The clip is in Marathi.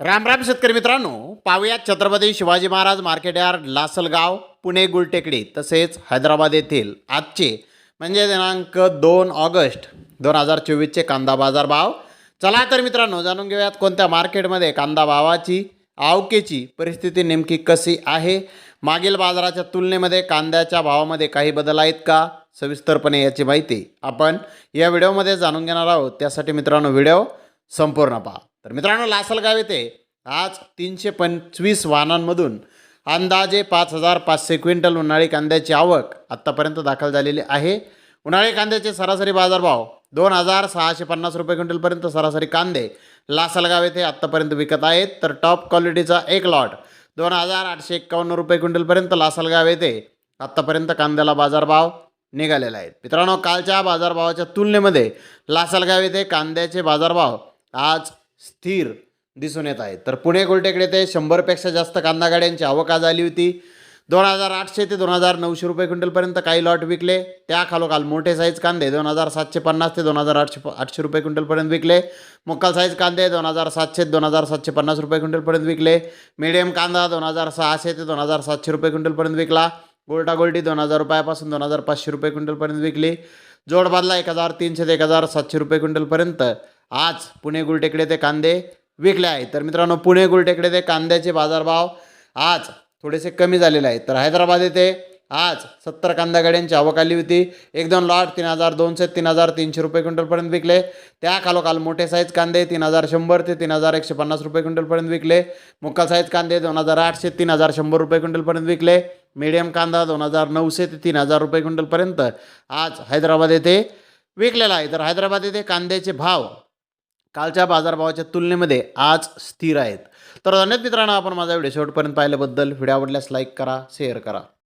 राम राम शेतकरी मित्रांनो. पाहुयात छत्रपती शिवाजी महाराज मार्केट यार्ड लासलगाव पुणे गुलटेकडी तसेच हैदराबाद येथील आजचे म्हणजे दिनांक दोन ऑगस्ट दोन हजार चोवीसचे कांदा बाजार भाव. चला तर मित्रांनो जाणून घेऊयात कोणत्या मार्केटमध्ये कांदा भावाची आवकेची परिस्थिती नेमकी कशी आहे? मागील बाजाराच्या तुलनेमध्ये कांद्याच्या भावामध्ये काही बदल आहेत का? सविस्तरपणे याची माहिती आपण या व्हिडिओमध्ये जाणून घेणार आहोत. त्यासाठी मित्रांनो व्हिडिओ संपूर्ण पहा. तर मित्रांनो लासलगाव येथे आज तीनशे पंचवीस वाहनांमधून अंदाजे पाच हजार पाचशे क्विंटल उन्हाळी कांद्याची आवक आत्तापर्यंत दाखल झालेली आहे. उन्हाळी कांद्याचे सरासरी बाजारभाव दोन हजार सहाशे पन्नास रुपये क्विंटलपर्यंत सरासरी कांदे लासलगाव येथे आत्तापर्यंत विकत आहेत. तर टॉप क्वालिटीचा एक लॉट दोन हजार आठशे एक्कावन्न रुपये क्विंटलपर्यंत लासलगाव येथे आत्तापर्यंत कांद्याला बाजारभाव निघालेला आहे. मित्रांनो कालच्या बाजारभावाच्या तुलनेमध्ये लासलगाव येथे कांद्याचे बाजारभाव आज स्थिर दिसून येत आहे तर पुणे गोलटेकडे ते शंभरपेक्षा जास्त कांदा गाड्यांची आवक आज आली होती दोन हजार आठशे ते दोन हजार नऊशे रुपये क्विंटलपर्यंत काही लॉट विकले त्या खालोखाल मोठे साईज कांदे दोन हजार सातशे पन्नास ते दोन हजार आठशे आठशे रुपये क्विंटलपर्यंत विकले मुक्कल साईज कांदे दोन हजार सातशे दोन हजार सातशे पन्नास रुपये क्विंटलपर्यंत विकले मीडियम कांदा दोन हजार सहाशे ते दोन हजार सातशे रुपये क्विंटलपर्यंत विकला गोल्टा गोल्टी दोन हजार रुपयापासून दोन हजार पाचशे रुपये क्विंटलपर्यंत विकली जोडबादला एक हजार तीनशे ते एक हजार सातशे रुपये क्विंटलपर्यंत आज पुणे गुलटेकडे ते कांदे विकले आहेत. तर मित्रांनो पुणे गुलटेकडे ते कांद्याचे बाजारभाव आज थोडेसे कमी झालेले आहेत. तर हैदराबाद येथे आज सत्तर कांदा गाड्यांची आवक आली होती. एक दोन लॉट तीन हजार दोनशे तीन हजार तीनशे रुपये क्विंटलपर्यंत विकले. त्या खालोखाल मोठे साईज कांदे तीन हजार शंभर ते तीन हजार एकशे पन्नास रुपये क्विंटलपर्यंत विकले. मुक्काल साईज कांदे दोन हजार आठशे तीन हजार शंभर रुपये क्विंटलपर्यंत विकले. मीडियम कांदा दोन हजार नऊशे ते तीन हजार रुपये क्विंटलपर्यंत आज हैदराबाद येथे विकलेला आहे. तर हैदराबाद येथे कांद्याचे भाव कालच्या बाजारभावाच्या तुलनेमध्ये आज स्थिर आहेत. तर धन्यवाद मित्रांनो आपण माझा व्हिडिओ शेवटपर्यंत पाहिल्याबद्दल. व्हिडिओ आवडल्यास लाईक करा शेअर करा.